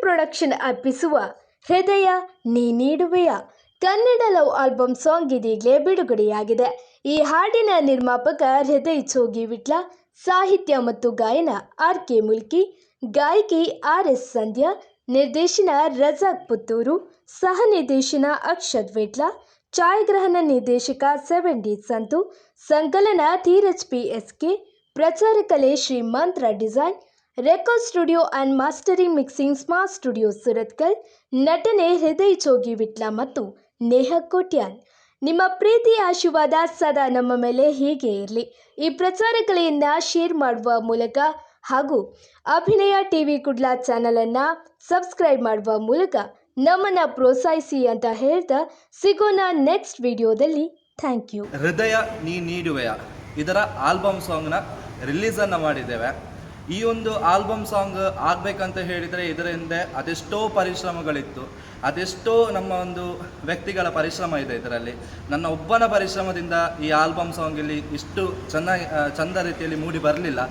Production ಅರ್ಪಿಸುವ ಹೃದಯ ನೀ ನೀಡುವೆಯ. ಕನ್ನಡ ಲವ್ ಆಲ್ಬಮ್ ಸಾಂಗ್ ಇದೀಗಲೇ ಬಿಡುಗಡೆಯಾಗಿದೆ. ಈ ಹಾಡಿನ ನಿರ್ಮಾಪಕ ಹೃದಯ್ ಚೋಗಿ ವಿಟ್ಲ, ಸಾಹಿತ್ಯ ಮತ್ತು ಗಾಯನ ಆರ್ ಕೆ ಮುಲ್ಕಿ, ಗಾಯಕಿ ಆರ್ ಎಸ್ ಸಂಧ್ಯಾ, ನಿರ್ದೇಶನ ರಜಾಕ್ ಪುತ್ತೂರು, ಸಹ ನಿರ್ದೇಶನ ಅಕ್ಷತ್ ವಿಟ್ಲ, ಛಾಯಾಗ್ರಹಣ ನಿರ್ದೇಶಕ ಸೆವೆನ್ ಡಿ ಸಂತು, ಸಂಕಲನ ಧೀರಜ್ ಪಿ ಎಸ್ ಕೆ, ಪ್ರಚಾರ ಕಲೆ Shri Mantra design record studio and mastering mixing smart studio Surathkal, ನಟನೆ ಹೃದಯ್ ಚೋಗಿ ವಿಟ್ಲ ಮತ್ತು ನೇಹ ಕೋಟ್ಯಾಲ್ ನಿಮ್ಮ ಪ್ರೀತಿ ಆಶೀರ್ವಾದ ಸದಾ ನಮ್ಮ ಮೇಲೆ ಹೀಗೆ ಇರಲಿ. ಈ ಪ್ರಚಾರಗಳಿಂದ ಶೇರ್ ಮಾಡುವ ಮೂಲಕ ಹಾಗೂ ಅಭಿನಯ ಟಿವಿ ಕುಡ್ಲಾ ಚಾನಲನ್ನು ಸಬ್ಸ್ಕ್ರೈಬ್ ಮಾಡುವ ಮೂಲಕ ನಮ್ಮನ್ನು ಪ್ರೋತ್ಸಾಹಿಸಿ ಅಂತ ಹೇಳ್ತಾ ಸಿಗೋಣ ನೆಕ್ಸ್ಟ್ ವಿಡಿಯೋದಲ್ಲಿ. Thank you. ಹೃದಯ ನೀ ನೀಡುವೆಯ. ಇದರ ಆಲ್ಬಮ್ ಸಾಂಗ್ನ ರಿಲೀಸನ್ನು ಮಾಡಿದ್ದೇವೆ. ಈ ಒಂದು ಆಲ್ಬಮ್ ಸಾಂಗ್ ಆಗಬೇಕಂತ ಹೇಳಿದರೆ ಇದರ ಹಿಂದೆ ಅದೆಷ್ಟೋ ಪರಿಶ್ರಮಗಳಿತ್ತು, ಅದೆಷ್ಟೋ ನಮ್ಮ ಒಂದು ವ್ಯಕ್ತಿಗಳ ಪರಿಶ್ರಮ ಇದೆ ಇದರಲ್ಲಿ. ನನ್ನ ಒಬ್ಬನ ಪರಿಶ್ರಮದಿಂದ ಈ ಆಲ್ಬಮ್ ಸಾಂಗಲ್ಲಿ ಇಷ್ಟು ಚೆನ್ನಾಗಿ ಚಂದ ರೀತಿಯಲ್ಲಿ ಮೂಡಿ ಬರಲಿಲ್ಲ.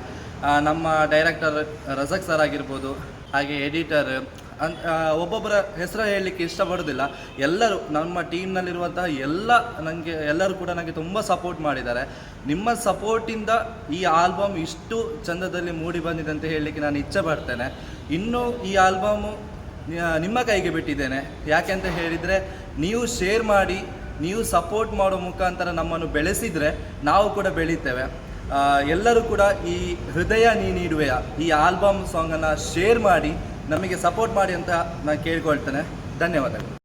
ನಮ್ಮ ಡೈರೆಕ್ಟರ್ ರಜಕ್ ಸರ್ ಆಗಿರ್ಬೋದು, ಹಾಗೆ ಎಡಿಟರ್ ಅನ್ ಒಬ್ಬೊಬ್ಬರ ಹೆಸರು ಹೇಳಲಿಕ್ಕೆ ಇಷ್ಟಪಡೋದಿಲ್ಲ. ಎಲ್ಲರೂ ನಮ್ಮ ಟೀಮ್ನಲ್ಲಿರುವಂತಹ ಎಲ್ಲ ನನಗೆ ಎಲ್ಲರೂ ಕೂಡ ನನಗೆ ತುಂಬ ಸಪೋರ್ಟ್ ಮಾಡಿದ್ದಾರೆ. ನಿಮ್ಮ ಸಪೋರ್ಟಿಂದ ಈ ಆಲ್ಬಮ್ ಇಷ್ಟು ಚಂದದಲ್ಲಿ ಮೂಡಿ ಬಂದಿದೆ ಅಂತ ಹೇಳಲಿಕ್ಕೆ ನಾನು ಇಚ್ಛೆ ಪಡ್ತೇನೆ. ಇನ್ನು ಈ ಆಲ್ಬಮು ನಿಮ್ಮ ಕೈಗೆ ಬಿಟ್ಟಿದ್ದೇನೆ. ಯಾಕೆ ಅಂತ ಹೇಳಿದರೆ, ನೀವು ಶೇರ್ ಮಾಡಿ, ನೀವು ಸಪೋರ್ಟ್ ಮಾಡೋ ಮುಖಾಂತರ ನಮ್ಮನ್ನು ಬೆಳೆಸಿದರೆ ನಾವು ಕೂಡ ಬೆಳೀತೇವೆ. ಎಲ್ಲರೂ ಕೂಡ ಈ ಹೃದಯ ನೀ ನೀಡುವೆಯ, ಈ ಆಲ್ಬಮ್ ಸಾಂಗನ್ನು ಶೇರ್ ಮಾಡಿ ನಮಗೆ ಸಪೋರ್ಟ್ ಮಾಡಿ ಅಂತ ನಾನು ಕೇಳ್ಕೊಳ್ತೇನೆ. ಧನ್ಯವಾದಗಳು.